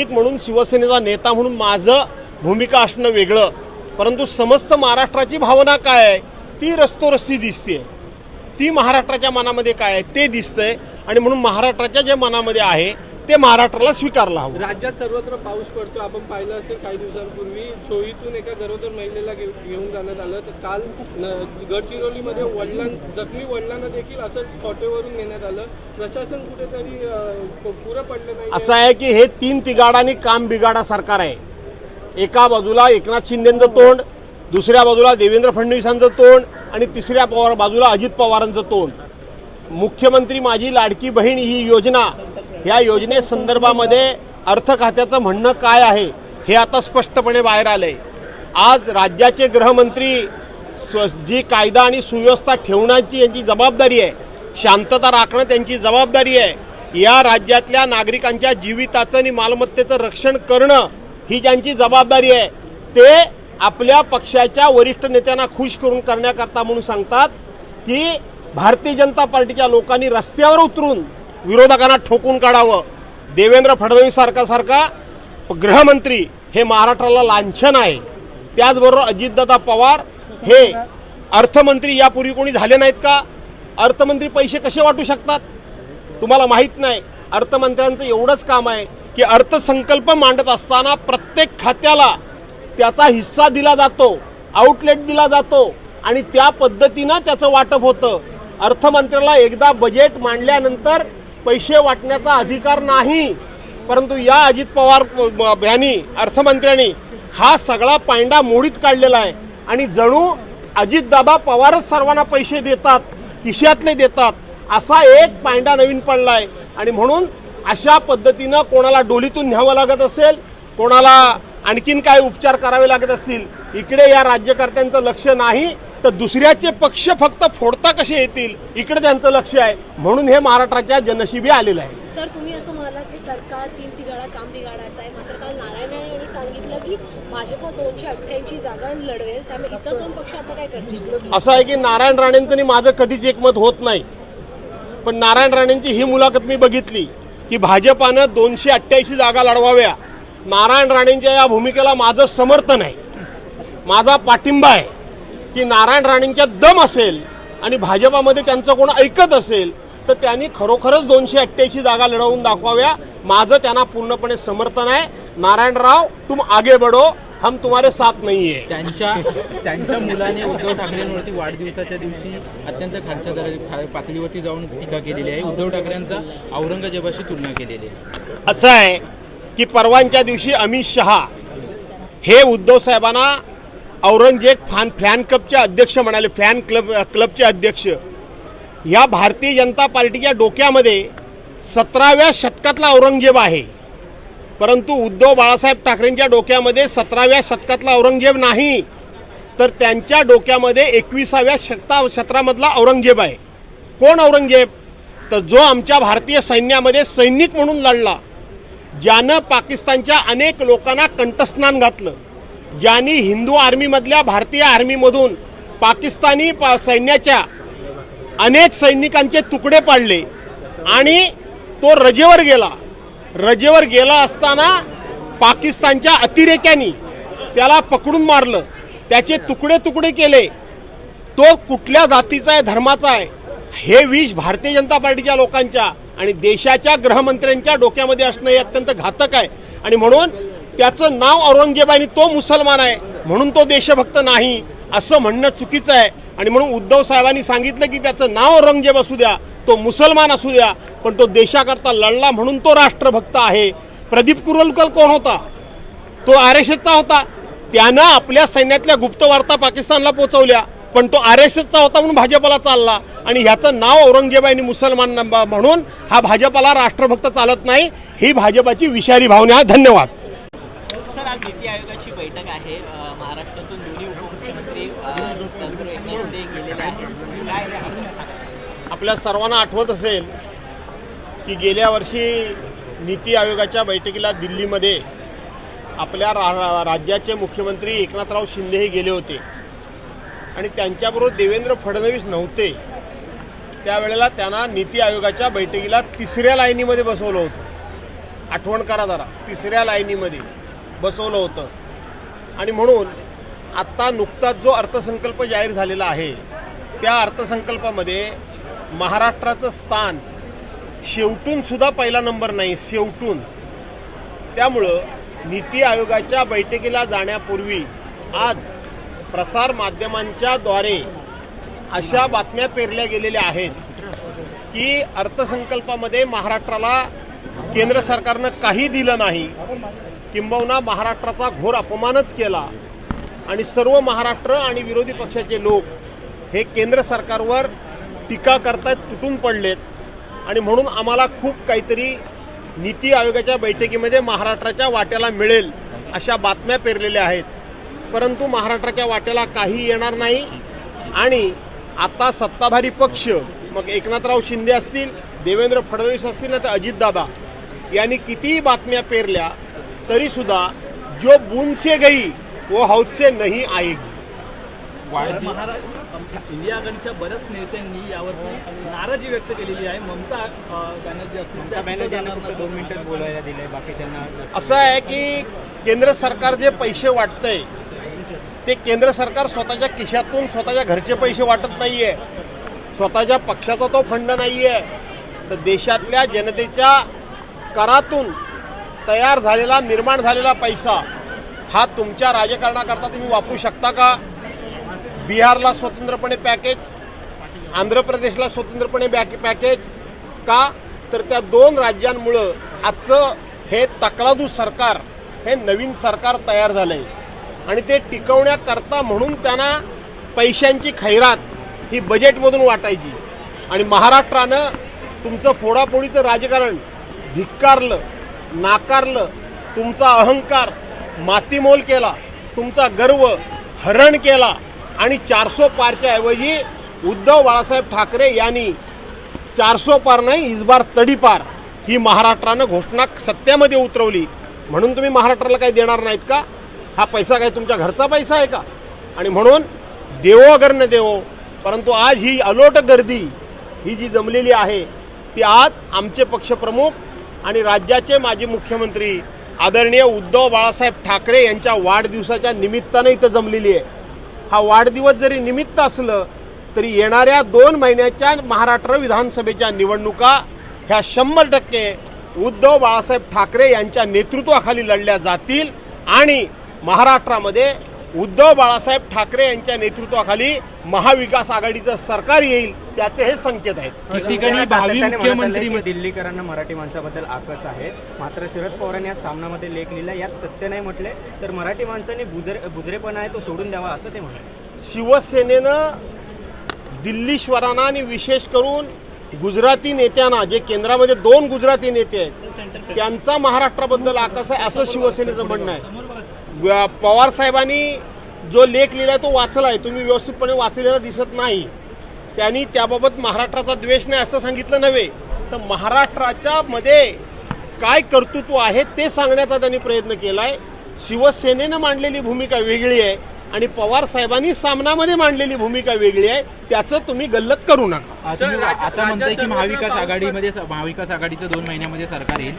एक म्हणून शिवसेनेचा नेता म्हणून माझं भूमिका असणं वेगळं. परंतु समस्त महाराष्ट्राची भावना काय आहे? ती रस्तोरस्ती दिसते ती महाराष्ट्राच्या मनामध्ये काय आहे? ते दिसतंय. आणि म्हणून महाराष्ट्राच्या जे मनामध्ये आहे ते महाराष्ट्राला स्वीकारला हवं. राज्यात सर्वत्र पाऊस पडतो आपण पाहिलं असेल काही दिवसांपूर्वी सोयीतून एका गरोदर महिलेला घेऊ- घेऊन जाण्यात आलं. तर काल गडचिरोलीमध्ये वडिलां जखमी वडिलांना देखील असंच हॉटेलवरून नेण्यात आलं. प्रशासन कुठेतरी पुरं पडलं नाही असं आहे की हे तीन तिगाडांनी काम बिगाडा सरकार आहे. एका बाजूला एकनाथ शिंदेचं तोंड दुसऱ्या बाजूला देवेंद्र फडणवीसांचं तोंड आणि तिसऱ्या पवार बाजूला अजित पवारांचं तोंड. मुख्यमंत्री माझी लाडकी बहीण ही योजना या योजनेसंदर्भामध्ये अर्थ खात्याचं म्हणणं काय आहे हे आता स्पष्टपणे बाहेर आलंय. आज राज्याचे गृहमंत्री स्व जी कायदा आणि सुव्यवस्था ठेवण्याची यांची जबाबदारी आहे शांतता राखणं त्यांची जबाबदारी आहे या राज्यातल्या नागरिकांच्या जीविताचं आणि मालमत्तेचं रक्षण करणं ही ज्यांची जबाबदारी आहे ते आपल्या पक्षाच्या वरिष्ठ नेत्यांना खुश करून करण्याकरता म्हणून सांगतात की भारतीय जनता पार्टीच्या लोकांनी रस्त्यावर उतरून विरोधकांना ठोकून काढावं. देवेंद्र फडणवीस सारखा सारखा गृहमंत्री हे महाराष्ट्राला लांछन आहे. त्याचबरोबर अजितदादा पवार हे अर्थमंत्री यापूर्वी कोणी झाले नाहीत का? अर्थमंत्री पैसे कसे वाटू शकतात? तुम्हाला माहीत नाही. अर्थमंत्र्यांचं एवढंच काम आहे की अर्थसंकल्प मांडत असताना प्रत्येक खात्याला त्याचा हिस्सा दिला जातो आउटलेट दिला जातो आणि त्या पद्धतीनं त्याचं वाटप होतं. अर्थमंत्र्याला एकदा बजेट मांडल्यानंतर पैसे वाटण्याचा अधिकार नाही. परंतु या अजित पवार यांनी अर्थमंत्र्यांनी हा सगळा पांडा मोडीत काढलेला आहे. आणि जणू अजितदादा पवारच सर्वांना पैसे देतात किशातले देतात असा एक पांडा नवीन पडला आहे आणि म्हणून अशा पद्धतीनं कोणाला डोलीतून न्यावं लागत असेल कोणाला आणखीन काय उपचार करावे लागत असतील इकडे या राज्यकर्त्यांचं लक्ष नाही. तर दुसऱ्याचे पक्ष फक्त फोडता कसे येतील? इकडे त्यांचं लक्ष आहे. म्हणून हे महाराष्ट्राच्या जनशिबी आलेलं आहे. सर तुम्ही असं म्हणालात की सरकार तीन तिगाडा काम बिघाडायचं आहे. मात्र काल नारायण राणे यांनी सांगितलं की भाजप दोनशे अठ्ठ्याऐंशी जागा लढवेल. त्यामुळे इतर दोन पक्ष आता काय करतील? असं आहे की नारायण राणेंचं माझं कधीच एकमत होत नाही. पण नारायण राणेंची ही मुलाखत मी बघितली की भाजपानं दोनशे अठ्ठ्याऐंशी जागा लढवाव्या. नारायण राणेंच्या या भूमिकेला माझं समर्थन आहे. माझा पाठिंबा आहे. की नारायण राणेंच्या दम असेल आणि भाजपामध्ये त्यांचं कोण ऐकत असेल तर त्यांनी खरोखरच दोनशे अठ्ठ्याऐंशी जागा लढवून दाखवाव्या. माझं त्यांना पूर्णपणे समर्थन आहे. नारायणराव तुम आगे बढो. हम तुम्हारे साथ नाही आहे त्यांच्या त्यांच्या मुलाने उद्धव ठाकरेंवरती वाढदिवसाच्या दिवशी अत्यंत खालच्या पातळीवरती जाऊन टीका केलेली आहे. उद्धव ठाकरेंचा औरंगजेबाशी तुलना केलेली आहे. असं आहे की परवांच्या दिवशी अमित शहा हे उद्धव साहेबांना औरंगजेब फॅन फॅन क्लबचे अध्यक्ष म्हणाले फॅन क्लब क्लबचे अध्यक्ष. या भारतीय जनता पार्टीच्या डोक्यामध्ये सतराव्या शतकातला औरंगजेब आहे. परंतु उद्धव बाळासाहेब ठाकरेंच्या डोक्यामध्ये सतराव्या शतकातला औरंगजेब नाही. तर त्यांच्या डोक्यामध्ये एकविसाव्या शतका शतकामधला औरंगजेब आहे. कोण औरंगजेब? तर जो आमच्या भारतीय सैन्यामध्ये सैनिक म्हणून लढला ज्यानं पाकिस्तानच्या अनेक लोकांना कंठस्नान घातलं. ज्यांनी हिंदू आर्मीमधल्या भारतीय आर्मीमधून पाकिस्तानी पा सैन्याच्या अनेक सैनिकांचे तुकडे पाडले आणि तो रजेवर गेला. रजेवर गेला असताना पाकिस्तानच्या अतिरेक्यांनी त्याला पकडून मारलं. त्याचे तुकडे तुकडे केले. तो कुठल्या जातीचा आहे धर्माचा आहे हे विष भारतीय जनता पार्टीच्या लोकांच्या आणि देशाच्या गृहमंत्र्यांच्या डोक्यामध्ये असणं हे अत्यंत घातक आहे. आणि म्हणून त्याचं नाव औरंगजेब आहे आणि तो मुसलमान आहे. म्हणून तो देशभक्त नाही असं म्हणणं चुकीचं आहे. आणि म्हणून उद्धव साहेबांनी सांगितलं की त्याचं नाव औरंगजेब असू द्या तो मुसलमान असू द्या पण तो देशाकरता लढला म्हणून तो राष्ट्रभक्त आहे. प्रदीप कुरलकर कोण होता? तो आर एस एसचा होता. त्यानं आपल्या सैन्यातल्या गुप्त वार्ता पाकिस्तानला पोहोचवल्या पण तो आर एस एसचा होता म्हणून भाजपला चालला. आणि ह्याचं नाव औरंगजेब आणि मुसलमान म्हणून हा भाजपला राष्ट्रभक्त चालत नाही. ही भाजपाची विषारी भावना आहे. धन्यवाद. नीती आयोगाची बैठक आहे. महाराष्ट्रातून दोन्ही उपमुख्यमंत्री गेलेले आहेत. आपल्या सर्वांना आठवत असेल की गेल्या वर्षी नीती आयोगाच्या बैठकीला दिल्लीमध्ये आपल्या रा- राज्याचे मुख्यमंत्री एकनाथराव शिंदे हे गेले होते. आणि त्यांच्याबरोबर देवेंद्र फडणवीस नव्हते. त्यावेळेला त्यांना नीती आयोगाच्या बैठकीला तिसऱ्या लाईनीमध्ये बसवलं होतं. आठवण करा जरा तिसऱ्या लाईनीमध्ये. बसवलं होतं. आणि म्हणून आत्ता नुकताच जो अर्थसंकल्प जाहीर झालेला आहे त्या अर्थसंकल्पामध्ये महाराष्ट्राचं स्थान शेवटून सुद्धा पहिला नंबर नाही शेवटून. त्यामुळं नीती आयोगाच्या बैठकीला जाण्यापूर्वी आज प्रसार माध्यमांच्याद्वारे अशा बातम्या पेरल्या गेलेल्या आहेत की अर्थसंकल्पामध्ये महाराष्ट्राला केंद्र सरकारनं काही दिलं नाही किंबहुना महाराष्ट्राचा घोर अपमानच केला. आणि सर्व महाराष्ट्र आणि विरोधी पक्षाचे लोक हे केंद्र सरकारवर टीका करतायत तुटून पडलेत. आणि म्हणून आम्हाला खूप काहीतरी नीती आयोगाच्या बैठकीमध्ये महाराष्ट्राच्या वाट्याला मिळेल अशा बातम्या पेरलेल्या आहेत. परंतु महाराष्ट्राच्या वाट्याला काही येणार नाही. आणि आता सत्ताधारी पक्ष मग एकनाथराव शिंदे असतील देवेंद्र फडणवीस असतील ना तर अजितदादा यांनी कितीही बातम्या पेरल्या तरीसुद्धा जो बूंद से गई वो हौद से नहीं आएगी. इंडिया आघाडीच्या बऱ्याच नेत्यांनी यावरती नाराजी व्यक्त केलेली आहे. ममता बॅनर्जी असतील सुद्धा बोलायला बाकीच्यांना असं आहे की केंद्र सरकार जे पैसे वाटतंय ते केंद्र सरकार स्वतःच्या खिशातून स्वतःच्या घरचे पैसे वाटत नाहीये. स्वतःच्या पक्षाचा तो फंड नाहीये. तर देशातल्या जनतेच्या करातून तयार झालेला निर्माण झालेला पैसा हा तुमच्या राजकारणाकरता तुम्ही वापरू शकता का? बिहारला स्वतंत्रपणे पॅकेज आंध्र प्रदेशला स्वतंत्रपणे पॅकेज का? तर त्या दोन राज्यांमुळं आजचं हे तकलादू सरकार हे नवीन सरकार तयार झालं आहे आणि ते टिकवण्याकरता म्हणून त्यांना पैशांची खैरात ही बजेटमधून वाटायची. आणि महाराष्ट्रानं तुमचं फोडाफोडीचं राजकारण धिक्कारलं. नाकारलं तुमचा अहंकार मातीमोल केला तुमचा गर्व हरण केला आणि चारसो पारच्या ऐवजी उद्धव बाळासाहेब ठाकरे यांनी चारसो पार नाही इजबार तडीपार ही महाराष्ट्रानं घोषणा सत्यामध्ये उतरवली. म्हणून तुम्ही महाराष्ट्राला काही देणार नाहीत का? हा पैसा काय तुमच्या घरचा पैसा आहे का? आणि म्हणून देवो अगर न देवो परंतु आज ही अलोट गर्दी ही जी जमलेली आहे ती आज आमचे पक्षप्रमुख आणि राज्याचे माजी मुख्यमंत्री आदरणीय उद्धव बाळासाहेब ठाकरे यांच्या वाढदिवसाच्या निमित्तानं इथं जमलेली आहे. हा वाढदिवस जरी निमित्त असलं तरी येणाऱ्या दोन महिन्याच्या महाराष्ट्र विधानसभेच्या निवडणुका ह्या शंभर टक्के उद्धव बाळासाहेब ठाकरे यांच्या नेतृत्वाखाली लढल्या जातील आणि महाराष्ट्रामध्ये उद्धव बाळासाहेब ठाकरे यांच्या नेतृत्वाखाली महाविकास आघाडीचं सरकार येईल त्याचे हे संकेत आहेत. भावी मुख्यमंत्री दिल्लीकरांना मराठी माणसाबद्दल आकस आहे. मात्र शरद पवारांनी यात सामनामध्ये लेख लिहिला यात तथ्य नाही म्हटले तर मराठी माणसाने बुजरे बुजरेपणा आहे तो सोडून द्यावा असं ते म्हणाले. शिवसेनेनं दिल्लीश्वरांना आणि विशेष करून गुजराती नेत्यांना जे केंद्रामध्ये दोन गुजराती नेते आहेत त्यांचा महाराष्ट्राबद्दल आकाश आहे असं शिवसेनेचं म्हणणं आहे. पवार साहेबांनी जो लेख लिहिलाय तो वाचलाय. तुम्ही व्यवस्थितपणे वाचलेला दिसत नाही. त्यांनी त्याबाबत महाराष्ट्राचा द्वेष नाही असं सांगितलं नव्हे. तर महाराष्ट्राच्या मध्ये काय कर्तृत्व आहे ते सांगण्याचा त्यांनी प्रयत्न केलाय. शिवसेनेनं मांडलेली भूमिका वेगळी आहे आणि पवार साहेबांनी सामनामध्ये मांडलेली भूमिका वेगळी आहे. त्याचं तुम्ही गल्लत करू नका. आता म्हणताय की महाविकास आघाडीमध्ये महाविकास आघाडीचं दोन महिन्यामध्ये सरकार येईल.